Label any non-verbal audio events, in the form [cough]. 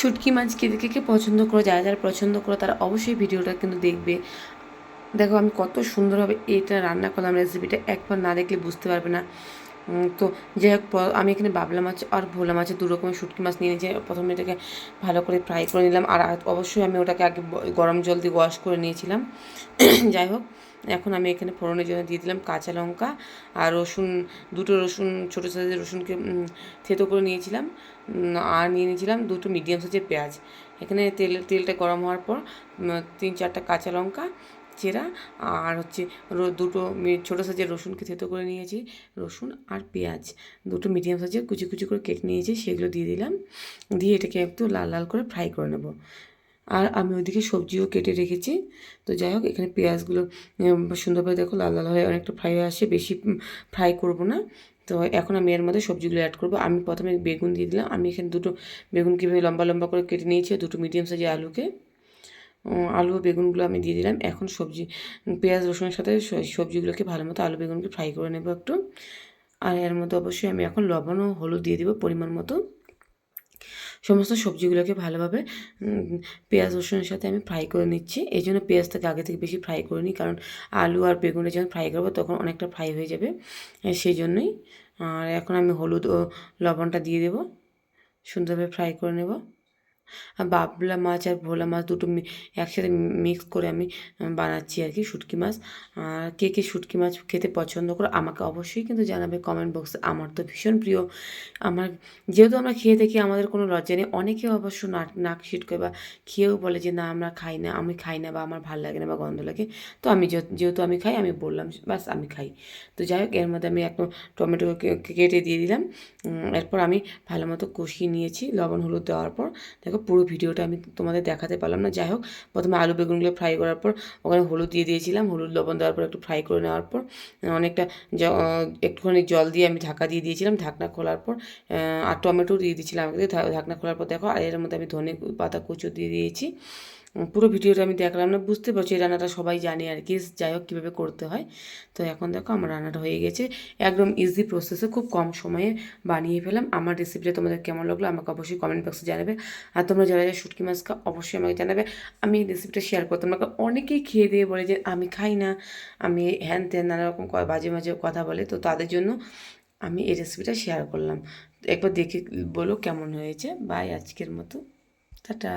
শুটকি মাছ কে কে কে পছন্দ করো, যারা যারা পছন্দ করো, তারা অবশ্যই ভিডিওটা কিন্তু দেখবে। দেখো আমি কত সুন্দরভাবে এটা রান্না করলাম রেসিপিটা একবার না দেখলে বুঝতে পারবে না। তো যাই হোক আমি এখানে বাবলা মাছ আর ভোলা মাছের দু রকমের শুটকি মাছ নিয়ে নিয়েছি প্রথমে এটাকে ভালো করে ফ্রাই করে নিলাম। আর অবশ্যই আমি ওটাকে আগে গরম জল দিয়ে ওয়াশ করে নিয়েছিলাম। [coughs] যাই হোক এখন আমি এখানে ফোড়নের জন্য দিয়ে দিলাম কাঁচা লঙ্কা আর রসুন, দুটো রসুন, ছোটো সাইজের রসুনকে থেতো করে নিয়েছিলাম। আর নিয়ে নিয়েছিলাম দুটো মিডিয়াম সাইজের পেঁয়াজ। এখানে তেল, তেলটা গরম হওয়ার পর তিন চারটা কাঁচা লঙ্কা চেরা আর হচ্ছে দুটো ছোটো সাইজের রসুনকে থেতো করে নিয়েছি। রসুন আর পেঁয়াজ। দুটো মিডিয়াম সাইজের কুচি কুচি করে কেটে নিয়েছি, সেগুলো দিয়ে দিলাম। দিয়ে এটাকে একটু লাল লাল করে ফ্রাই করে নেব। আর আমি ওইদিকে সবজিও কেটে রেখেছি। তো যাই হোক, এখানে পেঁয়াজগুলো সুন্দরভাবে দেখো লাল লাল হয়ে অনেকটা ফ্রাই হয়ে আসে বেশি ফ্রাই করব না। তো এখন আমি এর মধ্যে সবজিগুলো অ্যাড করব। আমি প্রথমে বেগুন দিয়ে দিলাম। আমি এখানে দুটো বেগুন কীভাবে লম্বা লম্বা করে কেটে নিয়েছি, দুটো মিডিয়াম সাইজের আলুকে। আলু বেগুনগুলো আমি দিয়ে দিলাম। এখন সবজি, পেঁয়াজ, রসুনের সাথে সবজিগুলোকে ভালো মতো আলু বেগুনকে ফ্রাই করে নেব একটু। আর এর মধ্যে অবশ্যই আমি এখন লবণ ও হলুদ দিয়ে দেবো পরিমাণ মতো। সমস্ত সবজিগুলোকে ভালোভাবে পেঁয়াজ, রসুনের সাথে আমি ফ্রাই করে নিচ্ছি। এই জন্য পেঁয়াজটাকে আগে থেকে বেশি ফ্রাই করে নিই, কারণ আলু আর বেগুনে যখন ফ্রাই করব তখন অনেকটা ফ্রাই হয়ে যাবে। সেই জন্যই আর এখন আমি হলুদ ও লবণটা দিয়ে দেবো। সুন্দরভাবে ফ্রাই করে নেব। বাবলা মাছ আর ভোলা মাছ দুটো একসাথে মিক্স করে আমি বানাচ্ছি আর কি শুটকি মাছ। আর কে কে শুটকি মাছ খেতে পছন্দ করো আমাকে অবশ্যই কিন্তু জানাবে কমেন্ট বক্সে আমার তো ভীষণ প্রিয়। আমার যেহেতু আমরা খেয়ে দেখি আমাদের কোনো লজ্জা নেই, অনেকে অবশ্য নাক নাক ছিটকে বা খেয়েও বলে যে না আমরা খাই না, আমি খাই না বা আমার ভালো লাগে না বা গন্ধ লাগে। তো আমি যেহেতু আমি খাই আমি বললাম বাস আমি খাই। তো যাই হোক, এর মধ্যে আমি একদম টমেটো কেটে দিয়ে দিলাম। এরপর আমি ভালো মতো কষিয়ে নিয়েছি লবণ হলুদ দেওয়ার পর। দেখো পুরো ভিডিওটা আমি তোমাদের দেখাতে পারলাম না। যাই হোক, প্রথমে আলু বেগুনগুলো ফ্রাই করার পর ওখানে হলুদ দিয়ে দিয়েছিলাম। হলুদ, লবণ দেওয়ার পর একটু ফ্রাই করে নেওয়ার পর অনেকটা একটুখানি জল দিয়ে আমি ঢাকা দিয়ে দিয়েছিলাম। ঢাকনা খোলার পর আর টমেটো দিয়ে দিয়েছিলাম ঢাকনা খোলার পর দেখো, আর এর মধ্যে আমি ধনে পাতা কুচো দিয়ে দিয়েছি। পুরো ভিডিওটা আমি দেখলাম না, বুঝতে পারছি এই রান্নাটা সবাই জানে আর কি, যাই হোক কীভাবে করতে হয়। তো এখন দেখো আমার রান্নাটা হয়ে গেছে, একদম ইজি প্রসেসে খুব কম সময়ে বানিয়ে ফেলাম। আমার রেসিপিটা তোমাদের কেমন লাগল আমাকে অবশ্যই কমেন্ট বক্সে জানাবে। আর তোমরা যারা যারা শুটকি মাছ খাও, অবশ্যই আমাকে জানাবে। আমি এই রেসিপিটা শেয়ার করতাম আমাকে অনেকেই খেয়ে দিয়ে বলে যে আমি খাই না, আমি হ্যান ত্যান নানা রকম বাজে বাজে কথা বলে। তো তাদের জন্য আমি এই রেসিপিটা শেয়ার করলাম। একবার দেখে বলো কেমন হয়েছে। বাই আজকের মতো। টাটা।